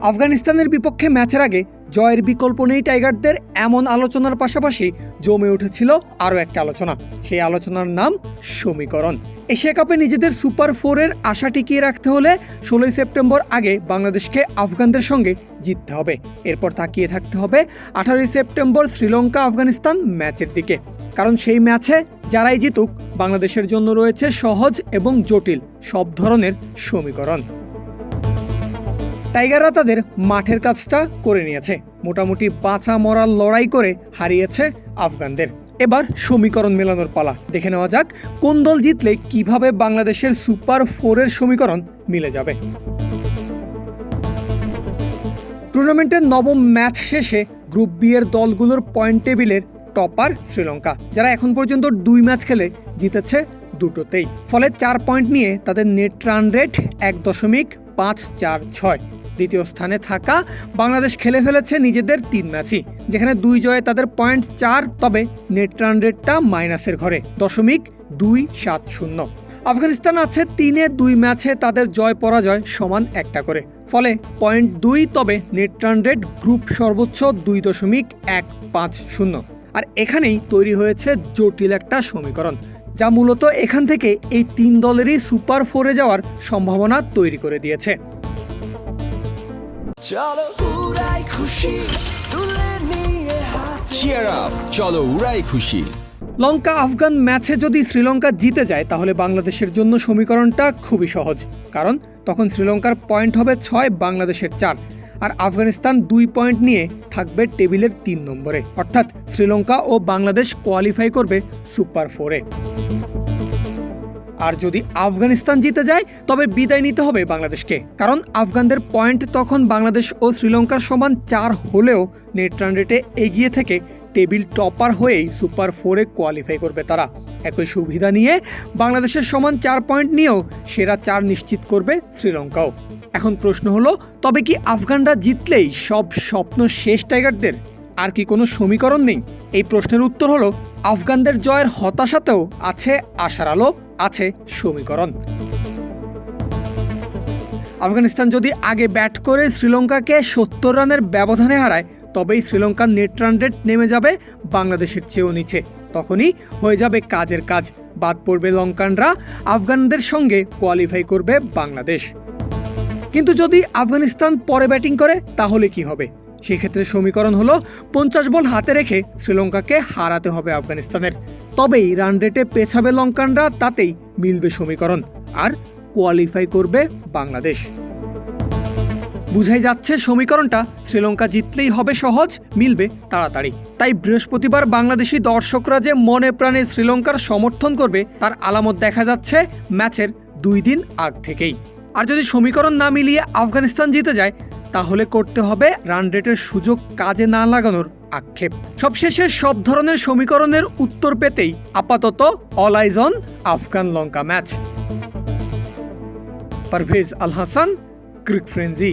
আফগানিস্তানের বিপক্ষে ম্যাচের আগে জয়ের বিকল্প নেই টাইগারদের এমন আলোচনার পাশাপাশি জমে উঠেছিল আরও একটা আলোচনা। সেই আলোচনার নাম সমীকরণ। এশিয়া কাপে নিজেদের সুপার ফোরের আশা টিকিয়ে রাখতে হলে ষোলোই সেপ্টেম্বর আগে বাংলাদেশকে আফগানদের সঙ্গে জিততে হবে। এরপর তাকিয়ে থাকতে হবে আঠারোই সেপ্টেম্বর শ্রীলঙ্কা আফগানিস্তান ম্যাচের দিকে। কারণ সেই ম্যাচে যারাই জিতুক, বাংলাদেশের জন্য রয়েছে সহজ এবং জটিল সব ধরনের সমীকরণ। টাইগাররা তাদের মাঠের কাজটা করে নিয়েছে। মোটামুটি বাঁচা মরার লড়াই করে হারিয়েছে আফগানদের। এবার সমীকরণ মেলানোর পালা। দেখে নেওয়া যাক কোন দল জিতলে কীভাবে বাংলাদেশের সুপার ফোরের সমীকরণ মিলে যাবে। টুর্নামেন্টের নবম ম্যাচ শেষে গ্রুপ বি এর দলগুলোর পয়েন্ট টেবিলের টপার শ্রীলঙ্কা, যারা এখন পর্যন্ত দুই ম্যাচ খেলে জিতেছে দুটোতেই। ফলে চার পয়েন্ট নিয়ে তাদের নেট রান রেট এক দশমিক পাঁচ চার ছয়। দ্বিতীয় স্থানে থাকা বাংলাদেশ খেলে ফেলেছে নিজেদের তিন ম্যাচই, যেখানে দুই জয়ে তাদের পয়েন্ট চার, তবে নেট রান রেটটা মাইনাসের ঘরে, দশমিক দুই সাত শূন্য। আফগানিস্তান আছে তিনে দুই ম্যাচে তাদের জয় পরাজয় সমান একটা করে, ফলে পয়েন্ট দুই, তবে নেট রান রেট গ্রুপ সর্বোচ্চ দুই দশমিক এক পাঁচ শূন্য। আর এখানেই তৈরি হয়েছে জটিল একটা সমীকরণ, যা মূলত এখান থেকে এই তিন দলেরই সুপার ফোরে যাওয়ার সম্ভাবনা তৈরি করে দিয়েছে। চলো উড়াই খুশি তুলে নিয়ে হাতে চিয়ার আপ চলো উড়াই খুশি। লঙ্কা আফগান ম্যাচে যদি শ্রীলঙ্কা জিতে যায় তাহলে বাংলাদেশের জন্য সমীকরণটা খুবই সহজ। কারণ তখন শ্রীলঙ্কার পয়েন্ট হবে ছয় বাংলাদেশের চার। আর আফগানিস্তান দুই পয়েন্ট নিয়ে থাকবে টেবিলের তিন নম্বরে। অর্থাৎ শ্রীলঙ্কা ও বাংলাদেশ কোয়ালিফাই করবে সুপার ফোরে আর যদি আফগানিস্তান জিতে যায়, তবে বিদায় নিতে হবে বাংলাদেশকে। কারণ আফগানদের পয়েন্ট তখন বাংলাদেশ ও শ্রীলঙ্কার সমান চার হলেও নেট রান রেটে এগিয়ে থেকে টেবিল টপার হয়েই সুপার ফোরে কোয়ালিফাই করবে তারা। একই সুবিধা নিয়ে বাংলাদেশের সমান চার পয়েন্ট নিয়েও সেরা চার নিশ্চিত করবে শ্রীলঙ্কাও। এখন প্রশ্ন হলো, তবে কি আফগানরা জিতলেই সব স্বপ্ন শেষ টাইগারদের? আর কি কোনো সমীকরণ নেই? এই প্রশ্নের উত্তর হলো, আফগানদের জয়ের হতাশাতেও আছে আশার আলো। আছে সমীকরণ। আফগানিস্তান যদি আগে ব্যাট করে শ্রীলঙ্কাকে সত্তর রানের ব্যবধানে হারায়, তবেই শ্রীলঙ্কার নেট রান রেট নেমে যাবে বাংলাদেশের চেয়েও নিচে। তখনই হয়ে যাবে কাজের কাজ। বাদ পড়বে লঙ্কানরা, আফগানদের সঙ্গে কোয়ালিফাই করবে বাংলাদেশ। কিন্তু যদি আফগানিস্তান পরে ব্যাটিং করে, তাহলে কি হবে? সেক্ষেত্রে সমীকরণ হলো পঞ্চাশ বল হাতে রেখে শ্রীলঙ্কাকে হারাতে হবে আফগানিস্তানের। তবেই রান রেটে পেছাবে লঙ্কানরা, তাতেই মিলবে সমীকরণ। আর কোয়ালিফাই করবে বাংলাদেশ। বুঝাই যাচ্ছে সমীকরণটা, শ্রীলঙ্কা জিতলেই হবে সহজ, মিলবে তাড়াতাড়ি। তাই বৃহস্পতিবার বাংলাদেশি দর্শকরা যে মনে প্রাণে শ্রীলঙ্কার সমর্থন করবে, তার আলামত দেখা যাচ্ছে ম্যাচের দুই দিন আগ থেকেই। আর যদি সমীকরণ না মিলিয়ে আফগানিস্তান জিতে যায় তাহলে করতে হবে রান রেটের সুযোগ কাজে না লাগানোর আক্ষেপ। সবশেষে সব ধরনের সমীকরণের উত্তর পেতেই আপাতত all eyes on Afghan Lanka match Parvez Al Hasan, cric frenzy